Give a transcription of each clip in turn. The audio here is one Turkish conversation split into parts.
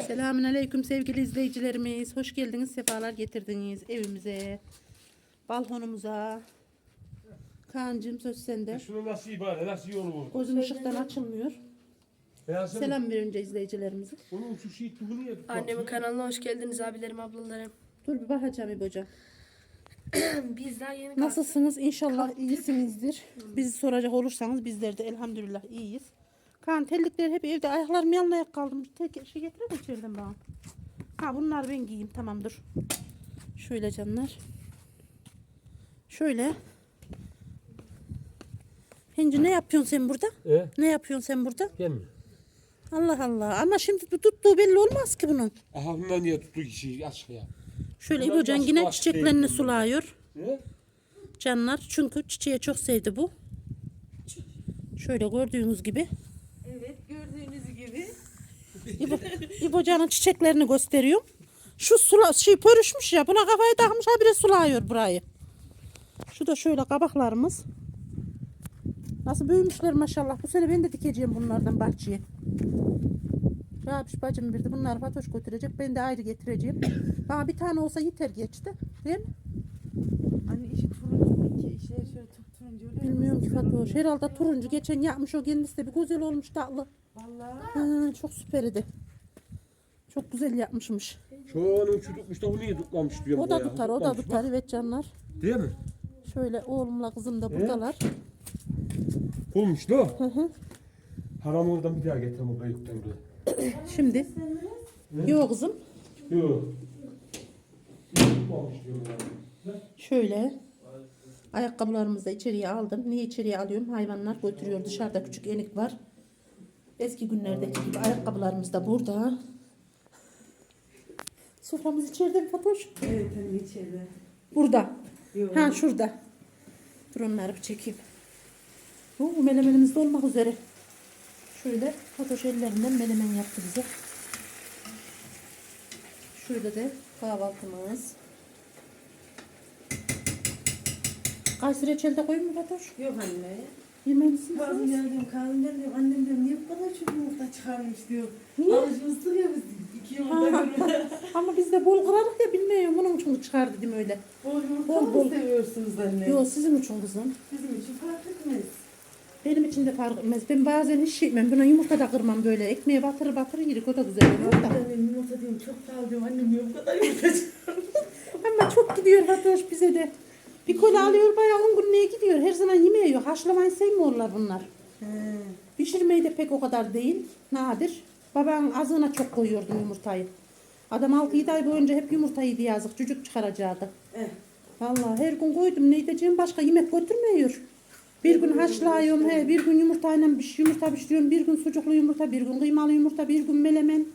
Selamün aleyküm sevgili izleyicilerimiz. Hoş geldiniz, sefalar getirdiniz evimize, balkonumuza. Kaan'cığım söz sende. Şunu nasıl ibare, nasıl yolu bu? Gözün ışıktan açılmıyor. Beyaz Selam. Verince izleyicilerimize. Onun şu şey tuğunu yedik. Annemin kanalına hoş geldiniz abilerim ablalarım. Dur bir bakacağım İbo hocam. Biz daha yeni Nasılsınız? İnşallah iyisinizdir. Bizi soracak olursanız bizler de elhamdülillah iyiyiz. Kaan terlikler hep evde. Ayaklarım yanına ayak kaldım. Tek şey getirir mi içeriden bana? Ha bunlar ben giyeyim. Tamam dur. Şöyle canlar. Şöyle. Hinci ne yapıyorsun sen burada? E? Ne yapıyorsun sen burada? Gel mi? Allah Allah. Ama şimdi tuttuğu belli olmaz ki bunun. Aha bundan niye tuttu kişiyi aç ya? Şöyle İbocan baş- yine çiçeklerini değil. sulıyor. Ne? Canlar çünkü çiçeği çok sevdi bu. Şöyle gördüğünüz gibi. İbo, İbocan'ın çiçeklerini gösteriyorum. Şu sula, şey pörüşmüş ya. Buna kafayı takmış habire sulayıyor burayı. Şu da şöyle kabaklarımız. Nasıl büyümüşler maşallah. Bu sene ben de dikeceğim bunlardan bahçeye. Rabiş bacım bir de bunları Fatoş götürecek. Ben de ayrı getireceğim. Bana bir tane olsa yeter geçti. Değil mi? Anne işi turuncu işe şöyle turuncu. Bilmiyorum ki Fatoş. Herhalde turuncu geçen yapmış o kendisi de bir güzel olmuş tatlı. Ha, çok süper idi. Çok güzel yapmışmış. Onun şu tutmuş da bu niye tutmamış diyorum. O da tutar, o da tutar. Evet canlar. Değil mi? Şöyle oğlumla kızım da buradalar. Olmuş da. Hı hı. Haram oradan bir daha getirme o kayıktan da. Şimdi. Yok kızım. Yok. Tutmamış diyorum ya. Şöyle. Ayakkabılarımızı da içeriye aldım. Niye içeriye alıyorum? Hayvanlar götürüyor. Dışarıda küçük enik var. Eski günlerdeki gibi ayakkabılarımız da burada. Soframız içeride mi Fatoş? Evet anne içeride. Burada. Yok. Ha şurada. Dur onları bir çekeyim. Bu melemenimiz de olmak üzere. Şöyle Fatoş ellerinden melemen yaptı bize. Şöyle de kahvaltımız. Kayseri reçel de koyayım mı Fatoş? Yok anne. Yemer misiniz? Bazı geldim kaldım dedim annem diyor niye bu kadar çok yumurta çıkarmış diyor. Niye? Alışmıştık ya biz iki yumurta görüyoruz. Ama biz de bol kırarız ya bilmiyorum. Bunun için çıkar dedim öyle. Bol yumurta Bol mı bol. seviyorsunuz anne? Yok sizin için kızım. Bizim için fark etmez. Benim için de fark etmez. Ben bazen hiç şey etmem. Buna yumurta da kırmam böyle. Ekmeğe batırır batırır yedik. O da güzel oluyor. Ben yumurta diyorum çok pahalı diyorum annem niye bu kadar yumurta? Ama çok gidiyor Fatoş bize de. Bir kol alıyor bayağı 10 günlüğe gidiyor. Her zaman yemeği yok. Haşlamayı sevmiyorlar bunlar. He. Pişirmeyi de pek o kadar değil. Nadir. Babanın azığına çok koyuyordum yumurtayı. Adam 6-7 ay boyunca hep yumurta yedi yazık. Çocuk çıkaracaktı. Eh. Vallahi her gün koydum. Ne edeceğim başka yemek götürmüyor. Bir gün haşlıyorum, he, bir gün yumurtayla piş, yumurta pişiriyorum, bir gün sucuklu yumurta, bir gün kıymalı yumurta, bir gün melemen.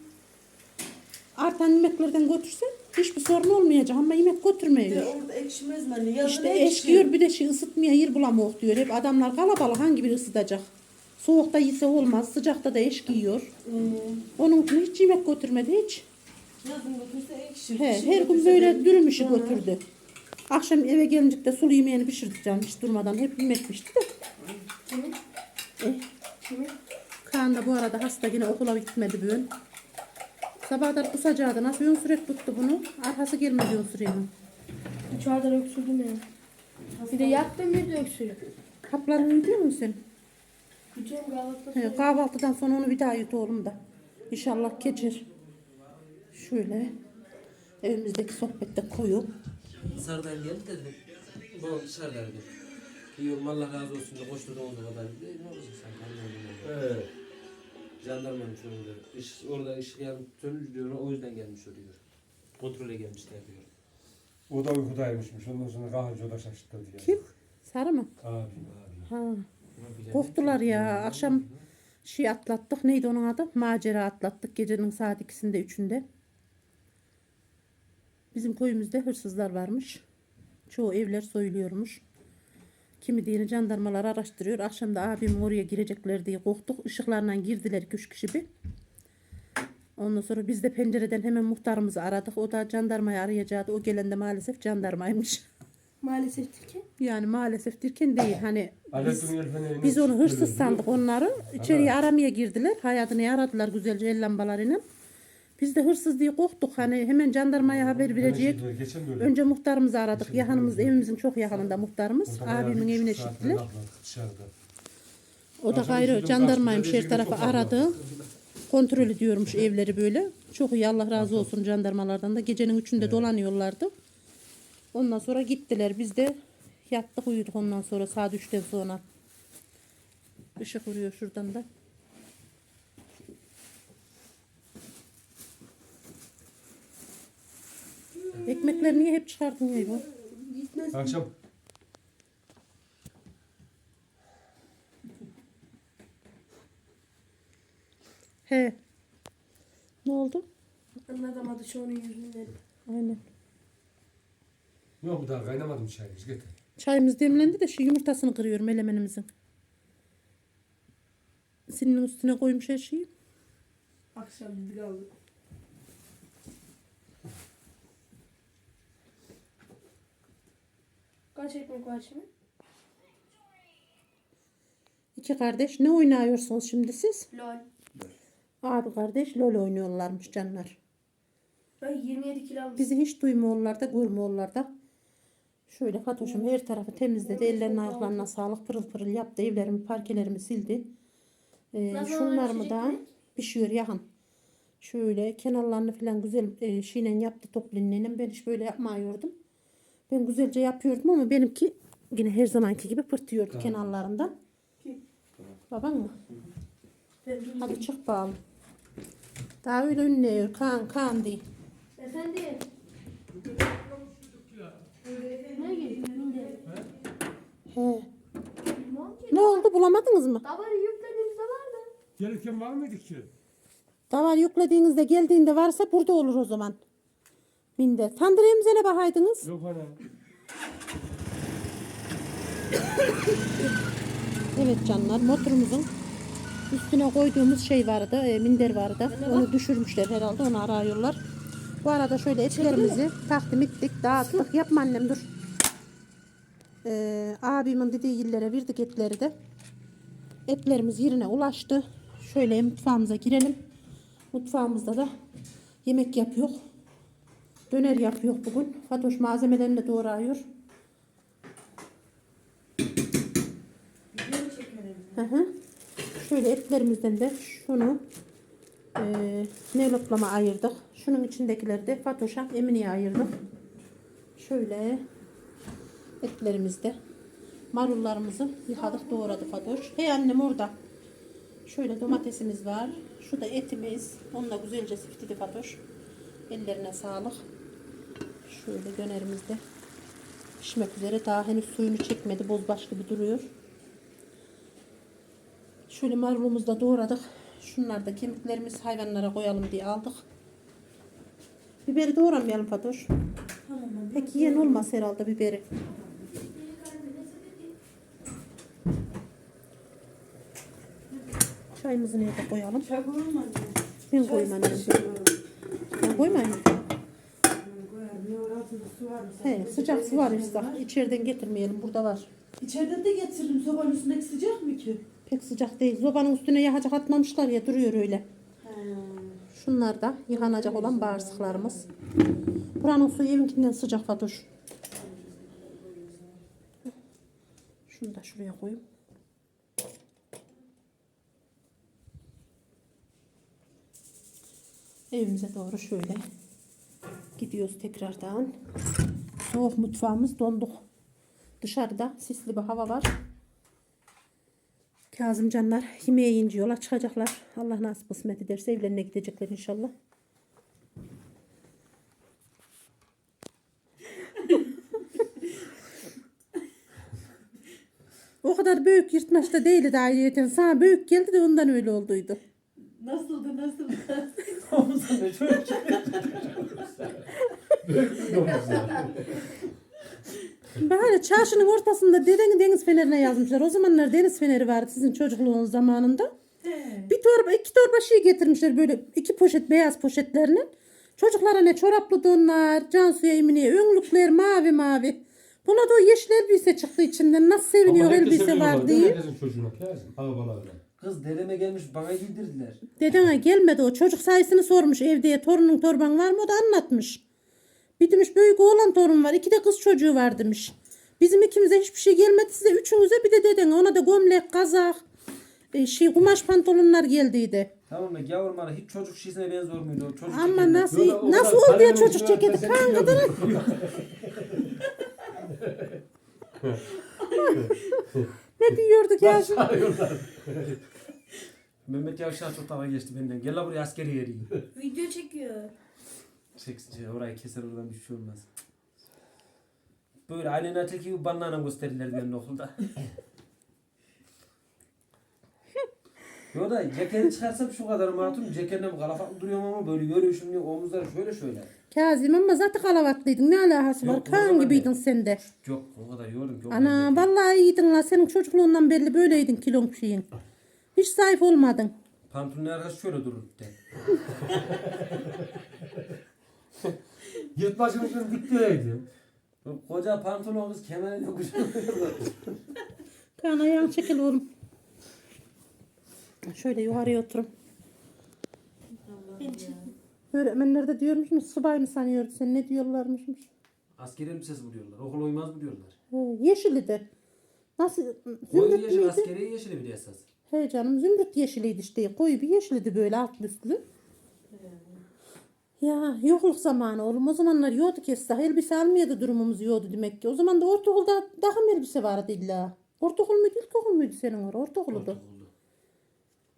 Artan yemeklerden götürsen hiçbir sorun olmayacak ama yemek Bir de orada ekşimez mi anne? Yazın İşte eşkiyor bir de şey ısıtmaya yer bulamıyor diyor. Hep adamlar kalabalık hangi biri ısıtacak? Soğukta yese olmaz, sıcakta da eşkiyor. Ee, Onun için hiç yemek götürmedi hiç. yazın götürse ekşi. He, her gün böyle dürüm işi götürdü. Akşam eve gelince de sulu yemeğini pişirdik canım hiç durmadan. Hep yemek pişti de. Kimin? Eh. Kimin? Kaan da bu arada hasta yine okula gitmedi bugün. Sabahlar kusacaktı. Nasıl yön sürek tuttu bunu? Arkası gelmedi yön süreğinin. Çağdan öksürdüm ya. Bir de yattım bir de öksürüyor. Haplarını uyuyor musun sen? Bütün kahvaltı. He, kahvaltıdan sonra onu bir daha yut oğlum da. İnşallah geçer. Şöyle. Evimizdeki sohbette koyu. Dışarıdan geldi dedi. Bu dışarıdaydı. Diyorum Allah razı olsun da koşturdu olduğu kadar. Ne olacak sen? Evet. Jandarmanın sonunda. İş, orada ışık yan sönücü diyor. O yüzden gelmiş o diyor. Kontrole gelmişler diyor. O da uykudaymışmış. Ondan sonra kahveci o da şaşırttı diye. Kim? Sarı mı? Abi abi. Ha. Bilen- Korktular ya. Akşam şey atlattık. Neydi onun adı? Macera atlattık. Gecenin saat ikisinde üçünde. Bizim köyümüzde hırsızlar varmış. Çoğu evler soyuluyormuş. Kimi dini jandarmalar araştırıyor. Akşam da abim oraya girecekler diye korktuk. Işıklarla girdiler üç kişi bir. Ondan sonra biz de pencereden hemen muhtarımızı aradık. O da jandarmayı arayacaktı. O gelen de maalesef jandarmaymış. Maalesef ki. Yani maalesef dirken değil. Hani biz, biz onu hırsız sandık onları. İçeriye aramaya girdiler. Hayatını aradılar güzelce el lambalarıyla. Biz de hırsız diye korktuk. Hani hemen jandarmaya haber verecek. Geçen- Geçen böyle. Önce muhtarımızı aradık. Geçen Yakınımız böyle. evimizin çok yakınında muhtarımız. Orada bayağı Abimin bir evine saat çıktılar. Dışarıda. O da gayrı üzüldüm, jandarmaymış her tarafı aradı. Kontrol ediyormuş evleri böyle. Çok iyi Allah razı olsun jandarmalardan da. Gecenin üçünde dolanıyorlardı. Ondan sonra gittiler. Biz de yattık uyuduk ondan sonra saat üçten sonra. Işık vuruyor şuradan da. Ekmekleri niye hep çıkardın ya? Gitmez. Akşam He. Ne oldu? Anlatamadı şu onun yüzünden. Aynen. yok bu daha kaynamadım çayımız getir. Çayımız demlendi de şu yumurtasını kırıyorum elemenimizin. Senin üstüne koymuş her şeyi. Akşam bir kaldı. Kaç ekmek var şimdi? İki kardeş ne oynuyorsunuz şimdi siz? Lol. Abi kardeş LOL oynuyorlarmış canlar. Ben 27 kilo almışım. Bizi hiç duymuyorlar da görmüyorlar da. Şöyle Fatoş'um her tarafı temizledi. Ellerine ayaklarına sağlık pırıl pırıl yaptı. Evlerimi parkelerimi sildi. Ee, Nasıl şunlarımı da pişiyor yakın. Şöyle kenarlarını falan güzel e, şeyle yaptı toplinle. Ben hiç böyle yapmıyordum. Ben güzelce yapıyordum ama benimki yine her zamanki gibi pırtıyordu kenarlarından. Baban mı? Ben Hadi çık bakalım. Daha öyle ünlüyor. Kaan, Kaan değil. Efendim. He. Ne oldu bulamadınız mı? Davarı yüklediğimizde vardı. Gelirken var mıydı ki? Davar yüklediğinizde geldiğinde varsa burada olur o zaman. Minder. Tandırayımıza ne bakaydınız? Yok. Evet canlar motorumuzun üstüne koyduğumuz şey vardı. E, minder vardı. Onu düşürmüşler herhalde. Onu arıyorlar. Bu arada şöyle etlerimizi takdim ettik. Dağıttık. Yapma annem dur. Ee, abimin dediği yerlere verdik etleri de. Etlerimiz yerine ulaştı. Şöyle mutfağımıza girelim. Mutfağımızda da yemek yapıyor. Döner yapıyor bugün. Fatoş malzemelerini de doğrayıyor. Hı hı. Şöyle etlerimizden de şunu eee nevloplama ayırdık. Şunun içindekileri de Fatoş'a Emine'ye ayırdık. Şöyle etlerimizde marullarımızı yıkadık doğradı Fatoş. Hey annem orada. Şöyle domatesimiz var. Şu da etimiz. Onu da güzelce siftledi Fatoş. Ellerine sağlık. Şöyle dönerimiz de pişmek üzere. Daha henüz suyunu çekmedi. Bozbaş gibi duruyor. Şöyle marulumuzu da doğradık. Şunlar da kemiklerimiz hayvanlara koyalım diye aldık. Biberi doğramayalım Fatoş. Pek yiyen olmaz herhalde biberi. Çayımızı nerede koyalım? Çay koyma. Ben koyayım annem. Ben koymayayım. Koyarım. Ne var altında su var mı? He, sıcak su var işte. İçeriden getirmeyelim. Burada var. İçeriden de getiririm. Sobanın üstündeki sıcak mı ki? Pek sıcak değil. Zobanın üstüne yağacak atmamışlar ya duruyor öyle. He. Şunlar da yıkanacak olan bağırsaklarımız. Buranın suyu evinkinden sıcak Fatoş. Şunu da şuraya koyayım. Evimize doğru şöyle gidiyoruz tekrardan. Soğuk mutfağımız donduk. Dışarıda sisli bir hava var. Kazımcanlar yemeğe yiyince yola çıkacaklar. Allah nasip kısmet ederse evlerine gidecekler inşallah. o kadar büyük yırtmaçta değildi daha ayrıyeten. Sana büyük geldi de ondan öyle olduydu. Nasıldı nasıldı? Böyle çarşının ortasında deden deniz fenerine yazmışlar. O zamanlar deniz feneri vardı sizin çocukluğunuz zamanında. Bir torba, iki torba şey getirmişler böyle iki poşet beyaz poşetlerini. Çocuklara ne çoraplı donlar, Cansu'ya Emine'ye önlükler mavi mavi. Buna da o yeşil elbise çıktı içinden. Nasıl seviniyor elbise var diye. Herkesin çocuğuna lazım. Arabalarla. Kız dedeme gelmiş bana bildirdiler. Dedene gelmedi o çocuk sayısını sormuş evde torunun torban var mı o da anlatmış. Bir demiş büyük oğlan torun var iki de kız çocuğu var demiş. Bizim ikimize hiçbir şey gelmedi size üçünüze bir de dedene ona da gömlek kazak e, şey kumaş pantolonlar geldiydi. Tamam da yavrum bana hiç çocuk şişine benziyor muydu o çocuk Ama ceketi? nasıl o nasıl kadar oldu ya çocuk içine ceketi kan kadar. Ne diyorduk ya? Sarıyorlar. Mehmet Yavşar çok tava geçti benden. Gel la buraya askeri yeriyim. Video çekiyor. Çeksince orayı keser oradan bir şey olmaz. Böyle Aleyna Tilki gibi banana gösterirler benim okulda. Yo da ceketi çıkarsam şu kadar matım ceketten kalafaklı duruyorum ama böyle yürüyüşüm diye omuzları şöyle şöyle. Kazım ama zaten kalavatlıydın ne alakası var? Yok, o Kan zaman gibiydin ne? sen de. Yok o kadar yorum yok. Ana vallahi iyiydin la senin çocukluğundan belli böyleydin kilon şeyin. Hiç zayıf olmadın. Pantolonun arkası şöyle durur bir de. Bu Koca pantolon kız kemerine yokuş. Kan ayağın çekil oğlum. Şöyle yukarıya oturun. Öğretmenler de diyormuşmuş subay mı sanıyordu sen ne diyorlarmışmış. Asker elbisesi buluyorlar. Okul uymaz buluyorlar. He, yeşili de. Nasıl? Koyu Zümrüt yeşil müydü? askeri yeşili bir de esas. He canım zümrüt yeşiliydi işte. Koyu bir yeşiliydi böyle altlı üstlü. Ya yokluk zamanı oğlum o zamanlar yoktu ki esnaf. Elbise almıyordu durumumuz yoktu demek ki. O zaman da ortaokulda daha mı elbise vardı illa? Ortaokul muydu ilkokul muydu senin orada? Ortaokuldu. Ortaokulda.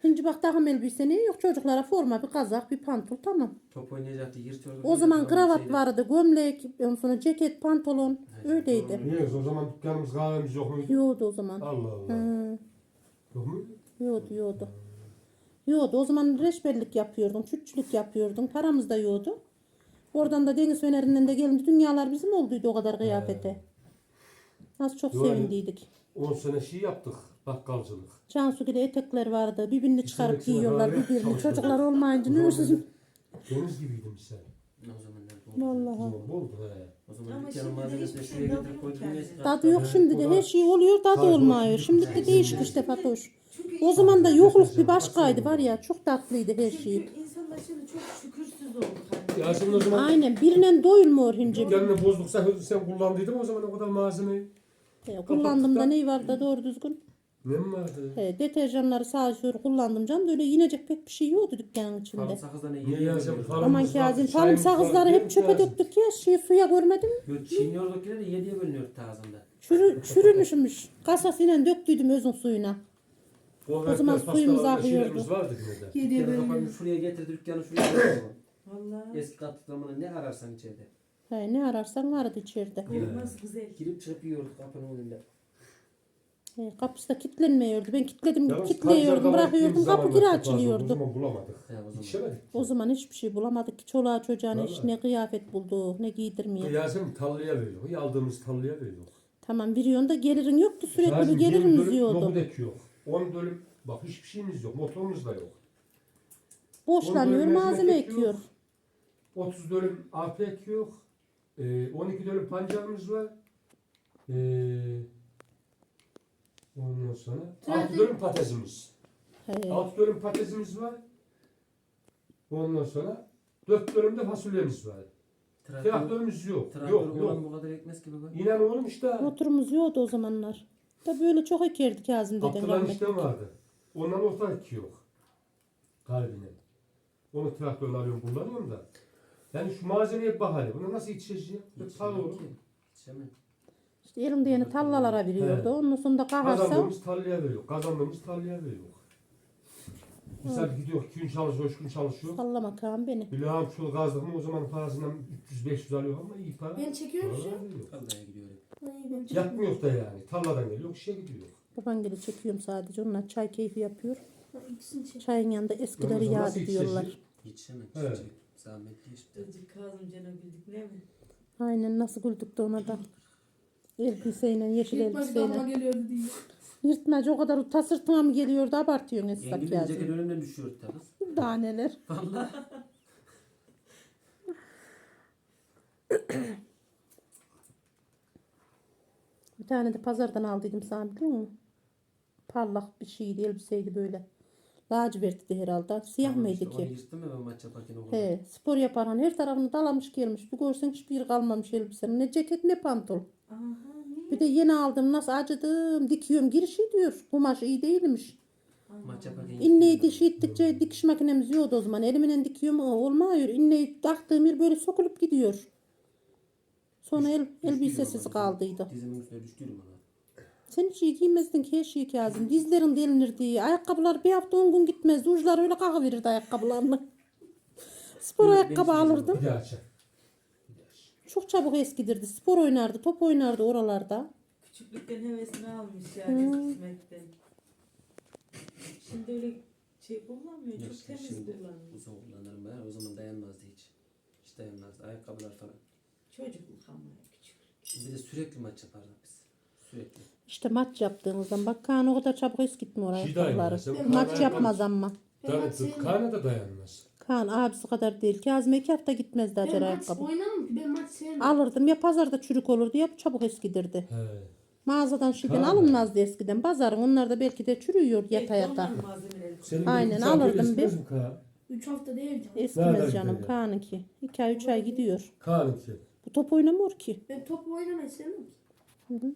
Şimdi bak daha elbise ne yok çocuklara forma bir kazak bir pantol tamam. Top oynayacaktı yırtıyordu. O zaman kravat vardı gömlek ondan sonra ceket pantolon öyleydi. Niye? O zaman dükkanımız kahvemiz yok muydu? Yoktu o zaman. Allah Allah. Hı. Yok muydu? Yoğdu yoğdu. Yoğdu. O zaman reçberlik yapıyordum. Çütçülük yapıyordum. Paramız da yoğdu. Oradan da deniz fenerinden de gelince dünyalar bizim olduydu o kadar kıyafete. Nasıl çok Yo, sevindiydik. 10 sene şey yaptık. Bakkalcılık. Cansu gibi etekler vardı. Birbirini çıkarıp İçine giyiyorlar. içine Birbirini. Çocuklar olmayınca ne olsun. Deniz gibiydim sen. O zamanlar bu. Vallahi. Zaman oldu he. O zaman Ama dükkanın şimdi malzemesini hiçbir şuraya şey getirip yok koydum. neyse, Tadı yok şimdi de. Her şey oluyor tadı olmuyor. Şimdi de değişik işte Fatoş. O zaman da yokluk bir başkaydı var ya. Çok tatlıydı her şey. Çünkü insanlar şimdi çok şükürsüz hani. Ya şimdi o zaman Aynen. Birine doyulmuyor hinci. dükkanını bozduk sen, kullandıydın o zaman o kadar malzemeyi. E, Kullandığımda ne var da doğru düzgün. Ne mi vardı? He, deterjanları sağa sola kullandım canım. da Öyle yinecek pek bir şey yoktu dükkanın içinde. sakızdan iyi Niye diyorlar. Falım- Aman Kazım var, sakızları hep çöpe mi döktük ya. Şey suya görmedim. Yo, Çiğniyordukları yediye bölünüyordu ağzında. Çürü, çürümüşmüş. Kasasıyla döktüydüm özün suyuna. O zaman suyumuz akıyordu. Vardı yine de. Yediye Dükkanı bölünüyor. kapanmış şuraya getirdi dükkanı şuraya. Vallahi. Eski katlıklarına ne ararsan içeride. He, ne ararsan vardı içeride. Olmaz güzel. Girip çıkıp yiyorduk kapının önünde. He, kapısı da kilitlenmiyordu. Ben kilitledim, Yalnız kilitliyordum, bırakıyordum. gittiğimiz Kapı zamanlar geri çok fazla, O açılıyordu. zaman bulamadık. He, o zaman. Yetişemedik. O zaman hiçbir şey bulamadık ki. Çoluğa çocuğa ne, Vallahi. ne kıyafet buldu, ne giydirmeye. Yazım tallıya veriyor. Aldığımız tallıya veriyor. Tamam veriyorsun da gelirin yoktu. Sürekli bir Yazım gelirimiz dönüm yiyordu. Nohut ekiyor. 10 dönüm bak hiçbir şeyimiz yok. Motorumuz da yok. Boşlanıyor, On dönüm malzeme ekiyor. 30 dönüm ekiyor. Ee, 12 dönüm pancarımız var. Ee, ondan sonra 6 dönüm patatesimiz. He. 6 dönüm patatesimiz var. Ondan sonra 4 dönüm de fasulyemiz var. Traktör, Traktörümüz yok. traktör Yok yok. bu kadar ekmez ki baba. İnan oğlum işte. Motorumuz yoktu o zamanlar. Da böyle çok ekerdi Kazım deden Abdullah rahmetli. işte vardı. Ondan orta ekiyor. Kalbine. Onu traktörle alıyorum kullanıyorum da. Yani şu malzemeye bak hadi. Buna nasıl yetişeceğim? Sağ Yetişemem olur. Ki. Yetişemem. İşte elimde yeni tallalara veriyordu. Sonra da kaharsa Kazandığımız tarlaya veriyor. Kazandığımız tarlaya veriyor. Misal gidiyor 2 gün çalışıyor, 3 gün çalışıyor. sallama Kaan beni. Bir lağım şunu kazdık mı o zaman parasından 300-500 alıyor ama iyi para. Ben çekiyorum şu Para an. veriyor. Vallahi gidiyorum. Yapmıyor da yani. Tarladan geliyor, kişiye gidiyor. Baban gibi çekiyorum sadece. Onlar çay keyfi yapıyor. Ha, İkisini çek. Çayın yanında eskileri Nasıl yağdı diyorlar. yetişecek? Yetişemem. Evet. Zahmetli işte. Azıcık Kazım Can'a güldük ne mi? Aynen nasıl güldük de ona da. Elbiseyle, yeşil Yırtmacı elbiseyle. geliyordu diye. Yırtmacı o kadar ta sırtına mı geliyordu abartıyorsun Esnaf Yengemin ceket Kazım. önümden düşüyordu da kız. Daha neler. Vallahi. Bir tane de pazardan aldıydım sana biliyor musun? Parlak bir şeydi elbiseydi böyle. Lacivertti de herhalde. Siyah Tamam mıydı işte, ki? Onu yırttım ya ben maç yaparken o kadar. He, spor yapan her tarafını dalamış gelmiş. Bir görsen hiçbir kalmamış elbisenin. Ne ceket ne pantol. Bir de yeni aldım nasıl acıdım. Dikiyorum girişi diyor. Kumaş iyi değilmiş. Maç yaparken İnneyi diş ettikçe dikiş makinemiz yoktu o zaman. Elimle dikiyorum o olmuyor. İnneyi taktığım yer böyle sokulup gidiyor. Sonra el, elbisesiz kaldıydı. Dizimin üstüne düştüydüm ona. Sen hiç iyi giymezdin ki her şeyi Kazım. Dizlerin delinirdi. Ayakkabılar bir hafta on gün gitmezdi. Uçlar öyle kalkıverirdi ayakkabılarını. Spor ayakkabı şey alırdım. Bir daha çek. Çok çabuk eskidirdi. Spor oynardı, top oynardı oralarda. Küçüklükten hevesini almış yani kısmetten. Şimdi öyle şey kullanmıyor. Yok, Çok temiz şimdi kullanıyor. uzun kullanırım ben. O zaman dayanmazdı hiç. Hiç dayanmazdı. Ayakkabılar falan. Çocukluk ama küçük. Bir de sürekli maç yapardık biz. Sürekli. İşte maç yaptığımızdan bak Kaan o kadar çabuk Şey ayakkabıları. dayanmaz. Sen Maç yapmaz ama. Tabii da dayanmaz. Kaan abisi kadar değil. Kazım iki hafta gitmezdi acar Ben maç ayakkabı. oynamam ki ben maç sevmem. Alırdım ya pazarda çürük olurdu ya çabuk eskidirdi. He. Mağazadan şeyden Kaan. alınmazdı eskiden. Pazarın onlar da belki de çürüyor yata yata. Senin Aynen, misafir alırdım eskimez bir. mi Kaan? 3 hafta değil canım. Eskimez Nereden canım gidiyor? Kaan'ınki. 2 ay 3 ay gidiyor. Kaan'ınki. Bu top oynamıyor ki. Ben top oynamayı sevmem ki. Hı hı.